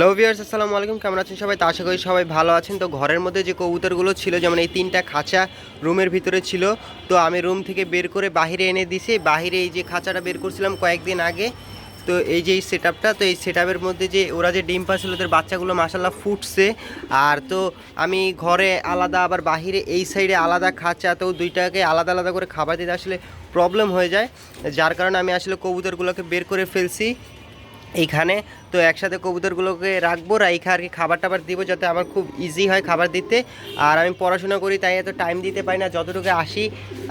Hello viewers আসসালামু আলাইকুম। কেমন আছেন সবাই? তা আশা করি সবাই ভালো আছেন। তো ঘরের মধ্যে যে কবুতরগুলো ছিল, যেমন এই তিনটা খাঁচা রুমের ভিতরে ছিল, তো আমি রুম থেকে বের করে বাইরে এনে দিছি। বাইরে এই যে খাঁচাটা বের করছিলাম কয়েকদিন আগে, তো এই যে এই সেট তো এই সেট মধ্যে যে ওরা যে ডিম পাচ্ছিল ওদের বাচ্চাগুলো মাসাল্লাহ ফুটছে। আর তো আমি ঘরে আলাদা, আবার বাহিরে এই সাইডে আলাদা খাঁচা, তো দুইটাকে আলাদা আলাদা করে খাবার দিতে আসলে প্রবলেম হয়ে যায়। যার কারণে আমি আসলে কবুতরগুলোকে বের করে ফেলছি। এইখানে। তো একসাথে কবুতরগুলোকে রাখব রাইখা আর কি খাবার টাবার দিব যাতে আমার খুব ইজি হয় খাবার দিতে। আর আমি পড়াশোনা করি, তাই এত টাইম দিতে পারি না, যতটুকু আসি।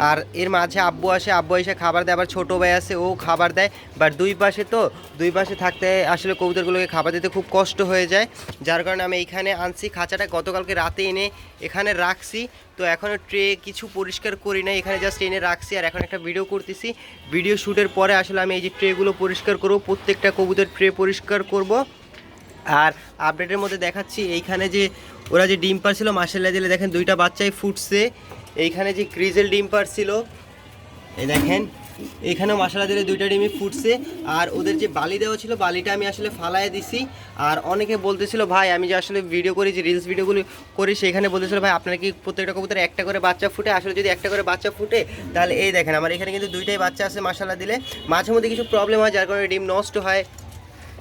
আর এর মাঝে আব্বু আসে, আব্বু এসে খাবার দেয়, আবার ছোটো ভাই আসে, ও খাবার দেয়। বাট দুই পাশে তো, দুই পাশে থাকতে আসলে কবুতরগুলোকে খাবার দিতে খুব কষ্ট হয়ে যায়। যার কারণে আমি এইখানে আনছি, খাঁচাটা গতকালকে রাতে এনে এখানে রাখছি। তো এখনও ট্রে কিছু পরিষ্কার করি না এখানে জাস্ট এনে রাখছি আর এখন একটা ভিডিও করতেছি। ভিডিও শ্যুটের পরে আসলে আমি এই যে ট্রেগুলো পরিষ্কার করব, প্রত্যেকটা কবুতর ট্রে পরিষ্কার করব। আর আপডেটের মধ্যে দেখাচ্ছি, এইখানে যে ওরা যে ডিম পারছিল মাসের দিলে দেখেন দুইটা বাচ্চাই ফুটছে। এইখানে যে ক্রিজেল ডিম পারছিল এই দেখেন এখানেও মশলা দিলে দুইটা ডিমই ফুটছে। আর ওদের যে বালি দেওয়া ছিল, বালিটা আমি আসলে ফালায় দিছি। আর অনেকে বলতেছিল, ভাই, আমি যে আসলে ভিডিও করি, যে রিলস ভিডিওগুলো করি, সেখানে বলতেছিল, ভাই, আপনার কি প্রত্যেকটা কবুতর একটা করে বাচ্চা ফুটে? আসলে যদি একটা করে বাচ্চা ফুটে, তাহলে এই দেখেন, আমার এখানে কিন্তু দুইটাই বাচ্চা আছে মশলা দিলে। মাঝে মধ্যে কিছু প্রবলেম হয়, যার কারণে ডিম নষ্ট হয়।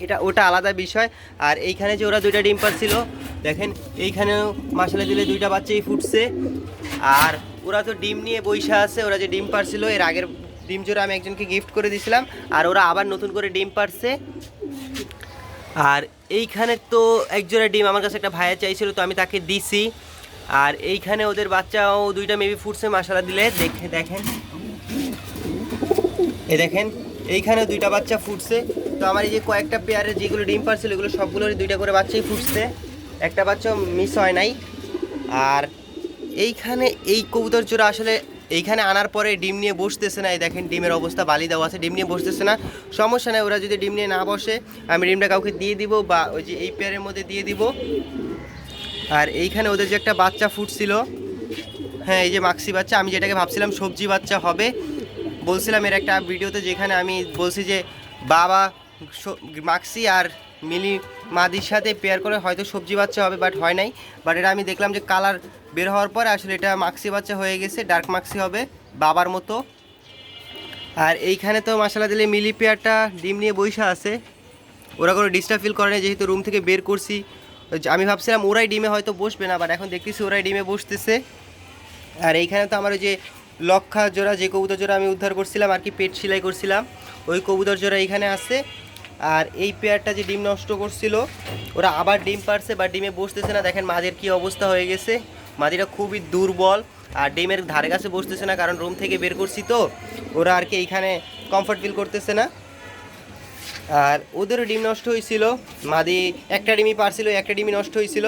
এটা, ওটা আলাদা বিষয়। আর এইখানে যে ওরা দুইটা ডিম পাচ্ছিল, দেখেন, এইখানেও মশলা দিলে দুইটা বাচ্চাই ফুটছে। আর ওরা তো ডিম নিয়ে বৈশা আছে, ওরা যে ডিম পারছিল, এর আগের ডিম জোড়া আমি একজনকে গিফট করে দিয়েছিলাম আর ওরা আবার নতুন করে ডিম পারছে। আর এইখানে তো একজোড়া ডিম আমার কাছে একটা ভাইয়া চাইছিল, তো আমি তাকে দিছি। আর এইখানে ওদের বাচ্চাও দুইটা মেবি ফুটছে মশলা দিলে। দেখে দেখেন। এই দেখেন এইখানে দুইটা বাচ্চা ফুটছে। তো আমার এই যে কয়েকটা পেয়ারের যেগুলো ডিম পারছিল, এগুলো সবগুলোরই দুইটা করে বাচ্চাই ফুটছে। একটা বাচ্চা মিস হয় নাই। আর এইখানে এই কবুতর জোড়া আসলে এইখানে আনার পরে ডিম নিয়ে বসতেছে না, এই দেখেন ডিমের অবস্থা, বালি দেওয়া আছে, ডিম নিয়ে বসতেছে না। সমস্যা নেই, ওরা যদি ডিম নিয়ে না বসে, আমি ডিমটা কাউকে দিয়ে দিব বা ওই যে এই পেয়ারের মধ্যে দিয়ে দিব। আর এইখানে ওদের যে একটা বাচ্চা ফুটছিল হ্যাঁ এই যে মাক্সি বাচ্চা, আমি যেটাকে ভাবছিলাম সবজি বাচ্চা হবে, বলছিলাম এর একটা ভিডিওতে যেখানে আমি বলছি যে বাবা মাক্সি আর মিলি মাদির সাথে পেয়ার করে হয়তো সবজি বাচ্চা হবে বাট হয় নাই। বাট এটা আমি দেখলাম যে কালার বের হওয়ার পরে আসলে এটা মাক্সি বাচ্চা হয়ে গেছে ডার্ক মাক্সি হবে, বাবার মতো। আর এইখানে তো মশলা দিলে মিলি পেয়ারটা ডিম নিয়ে বৈশা আছে। ওরা কোনো ডিস্টার্ব ফিল করে না যেহেতু রুম থেকে বের করছি। আমি ভাবছিলাম ওরাই ডিমে হয়তো বসবে না বাট এখন দেখতেছি ওরাই ডিমে বসতেছে। আর এইখানে তো আমার ওই যে লক্ষা জোড়া, যে কবুতর জোড়া আমি উদ্ধার করছিলাম, আর কি পেট সেলাই করছিলাম, ওই কবুতর জোড়া এইখানে আছে। আর এই পেয়ারটা যে ডিম নষ্ট করছিল, ওরা আবার ডিম পারছে বা ডিমে বসতেছে না। দেখেন মাদের কি অবস্থা হয়ে গেছে। মাদিরা খুবই দুর্বল আর ডিমের ধারে কাছে বসতেছে না, কারণ রুম থেকে বের করছি তো। ওরা আর কি এইখানে কমফর্ট ফিল করতেছে না। আর ওদেরও ডিম নষ্ট হয়েছিল। মাদি একটা ডিমই পারছিল, একটা ডিমই নষ্ট হয়েছিল।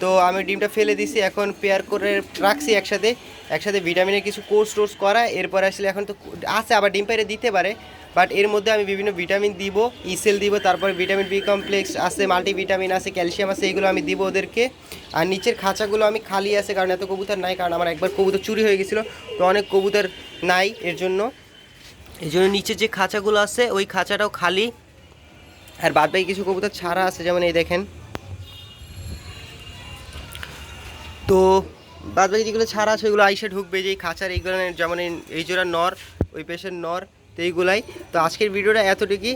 তো আমি ডিমটা ফেলে দিছি, এখন পেয়ার করে রাখছি একসাথে। একসাথে ভিটামিনের কিছু কোর্স টোর্স করা এরপর আসলে এখন তো আছে, আবার ডিম পাইরে দিতে পারে। বাট এর মধ্যে আমি বিভিন্ন ভিটামিন দিব ইসেল দিব, তারপরে ভিটামিন বি কমপ্লেক্স আছে মাল্টিভিটামিন আছে ক্যালসিয়াম আছে, এগুলো আমি দিব ওদেরকে। আর নিচের খাঁচাগুলো আমি খালি আছে, কারণ এত কবুতর নাই, কারণ আমার একবার কবুতর চুরি হয়ে গেছিল, তো অনেক কবুতর নাই এর জন্য। এই জন্য নিচের যে খাঁচাগুলো আছে, ওই খাঁচাটাও খালি। আর বাদ বাকি কিছু কবুতর ছাড়া আছে, যেমন এই দেখেন। তো বাদ বাকি যেগুলো ছাড়া আছে, ওইগুলো আইসে ঢুকবে যে এই খাঁচার এইগুলো, যেমন এই জোড়া নর, ওই পেশের নর। তো এইগুলাই। তো আজকের ভিডিওটা এতটুকুই।